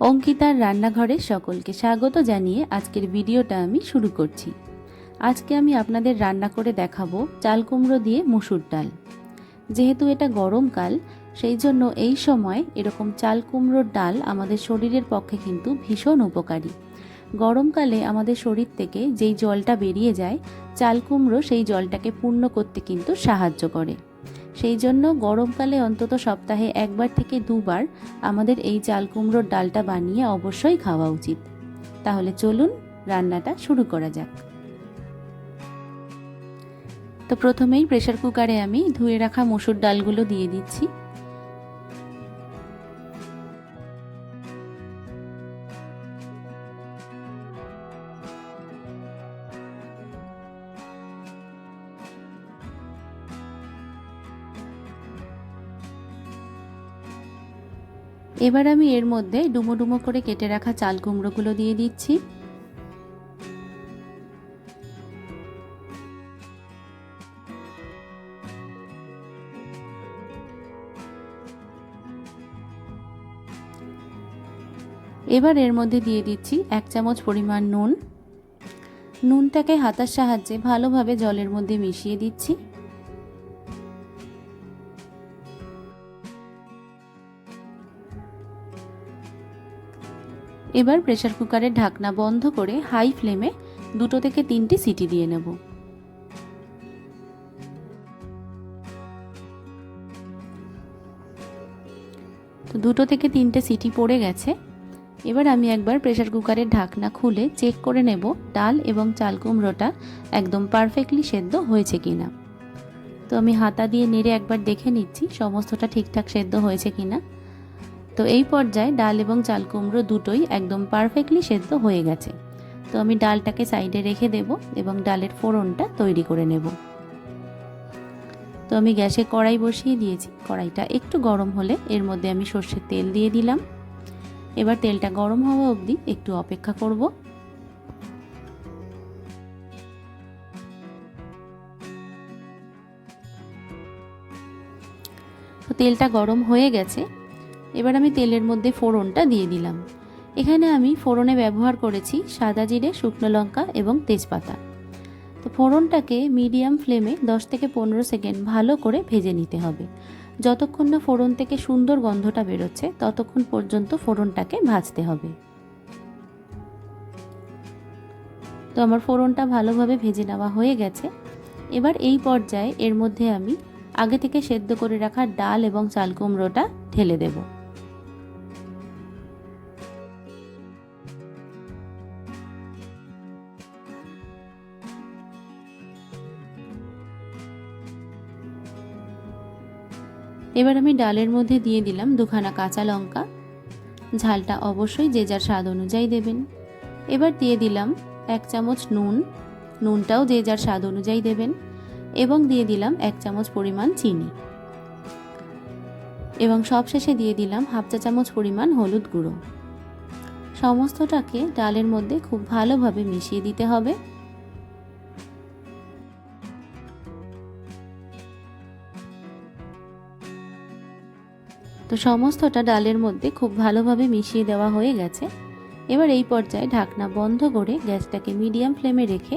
অঙ্কিতার রান্নাঘরে সকলকে স্বাগত জানিয়ে আজকের ভিডিওটা আমি শুরু করছি। আজকে আমি আপনাদের রান্না করে দেখাবো চাল কুমড়ো দিয়ে মুসুর ডাল। যেহেতু এটা গরমকাল সেই জন্য এই সময় এরকম চাল কুমড়োর ডাল আমাদের শরীরের পক্ষে কিন্তু ভীষণ উপকারী। গরমকালে আমাদের শরীর থেকে যেই জলটা বেরিয়ে যায়, চাল কুমড়ো সেই জলটাকে পূর্ণ করতে কিন্তু সাহায্য করে। সেই জন্য গরমকালে অন্তত সপ্তাহে একবার থেকে দুবার আমাদের এই চাল কুমড়োর ডালটা বানিয়ে অবশ্যই খাওয়া উচিত। তাহলে চলুন রান্নাটা শুরু করা যাক। তো প্রথমেই প্রেশার কুকারে আমি ধুয়ে রাখা মসুর ডালগুলো দিয়ে দিচ্ছি। এবার আমি এর মধ্যে ডুমো ডুমো করে কেটে রাখা চাল কুমড়োগুলো দিয়ে দিচ্ছি। এবার এর মধ্যে দিয়ে দিচ্ছি এক চামচ পরিমাণ নুন। নুনটাকে হাতার সাহায্যে ভালোভাবে জলের মধ্যে মিশিয়ে দিচ্ছি। এবার প্রেশার কুকারের ঢাকনা বন্ধ করে হাই ফ্লেমে দুটো থেকে তিনটে সিটি দিয়ে নেব। তো দুটো থেকে তিনটে সিটি পড়ে গেছে। এবার আমি একবার প্রেশার কুকারের ঢাকনা খুলে চেক করে নেব ডাল এবং চাল কুমড়োটা একদম পারফেক্টলি সেদ্ধ হয়েছে কিনা। তো আমি হাতা দিয়ে নেড়ে একবার দেখে নিচ্ছি সমস্তটা ঠিকঠাক সেদ্ধ হয়েছে কিনা। তো এই পর্যায়ে ডাল এবং চাল কুমড়ো দুটোই একদম পারফেক্টলি সেদ্ধ হয়ে গেছে। তো আমি ডালটাকে সাইডে রেখে দেব এবং ডালের ফোড়নটা তৈরি করে নেব। তো আমি গ্যাসে কড়াই বসিয়ে দিয়েছি। কড়াইটা একটু গরম হলে এর মধ্যে আমি সর্ষের তেল দিয়ে দিলাম। এবার তেলটা গরম হওয়া অবধি একটু অপেক্ষা করব। তো তেলটা গরম হয়ে গেছে। এবার আমি তেলের মধ্যে ফোড়নটা দিয়ে দিলাম। এখানে আমি ফোড়নে ব্যবহার করেছি সাদা জিরে, শুকনো লঙ্কা এবং তেজপাতা। তো ফোড়নটাকে মিডিয়াম ফ্লেমে 10 থেকে পনেরো সেকেন্ড ভালো করে ভেজে নিতে হবে। যতক্ষণ না ফোড়ন থেকে সুন্দর গন্ধটা বেরোচ্ছে, ততক্ষণ পর্যন্ত ফোড়নটাকে ভাজতে হবে। তো আমার ফোড়নটা ভালোভাবে ভেজে নেওয়া হয়ে গেছে। এবার এই পর্যায়ে এর মধ্যে আমি আগে থেকে সেদ্ধ করে রাখা ডাল এবং চাল কুমড়োটা ঢেলে দেবো। এবার আমি ডালের মধ্যে দিয়ে দিলাম দুখানা কাঁচা লঙ্কা। ঝালটা অবশ্যই যে যার স্বাদ অনুযায়ী দেবেন। এবার দিয়ে দিলাম এক চামচ নুন। নুনটাও যে যার স্বাদ অনুযায়ী দেবেন এবং দিয়ে দিলাম এক চামচ পরিমাণ চিনি। এবং সবশেষে দিয়ে দিলাম হাফ চা চামচ পরিমাণ হলুদ গুঁড়ো। সমস্তটাকে ডালের মধ্যে খুব ভালোভাবে মিশিয়ে দিতে হবে। তো সমস্তটা ডালের মধ্যে খুব ভালোভাবে মিশিয়ে দেওয়া হয়ে গেছে। এবার এই পর্যায়ে ঢাকনা বন্ধ করে গ্যাসটাকে মিডিয়াম ফ্লেমে রেখে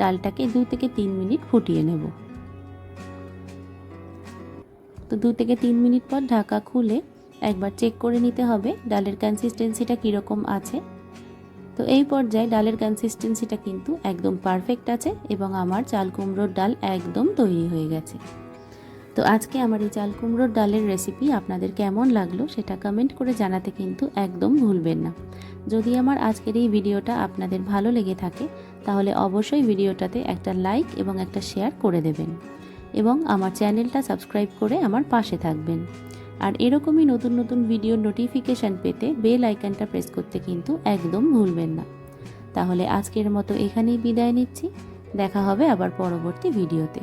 ডালটাকে দু থেকে তিন মিনিট ফুটিয়ে নেব। তো দু থেকে তিন মিনিট পর ঢাকা খুলে একবার চেক করে নিতে হবে ডালের কনসিস্টেন্সিটা কীরকম আছে। তো এই পর্যায়ে ডালের কনসিস্টেন্সিটা কিন্তু একদম পারফেক্ট আছে এবং আমার চাল কুমড়োর ডাল একদম তৈরি হয়ে গেছে। তো আজকে আমার এই চাল কুমড়োর ডালের রেসিপি আপনাদের কেমন লাগল সেটা কমেন্ট করে জানাতে কিন্তু একদম ভুলবেন না। যদি আমার আজকের এই ভিডিওটা আপনাদের ভালো লেগে থাকে, তাহলে অবশ্যই ভিডিওটাতে একটা লাইক এবং একটা শেয়ার করে দেবেন এবং আমার চ্যানেলটা সাবস্ক্রাইব করে আমার পাশে থাকবেন। আর এরকমই নতুন নতুন ভিডিওর নোটিফিকেশান পেতে বেল আইকনটা প্রেস করতে কিন্তু একদম ভুলবেন না। তাহলে আজকের মতো এখানেই বিদায় নিচ্ছি, দেখা হবে আবার পরবর্তী ভিডিওতে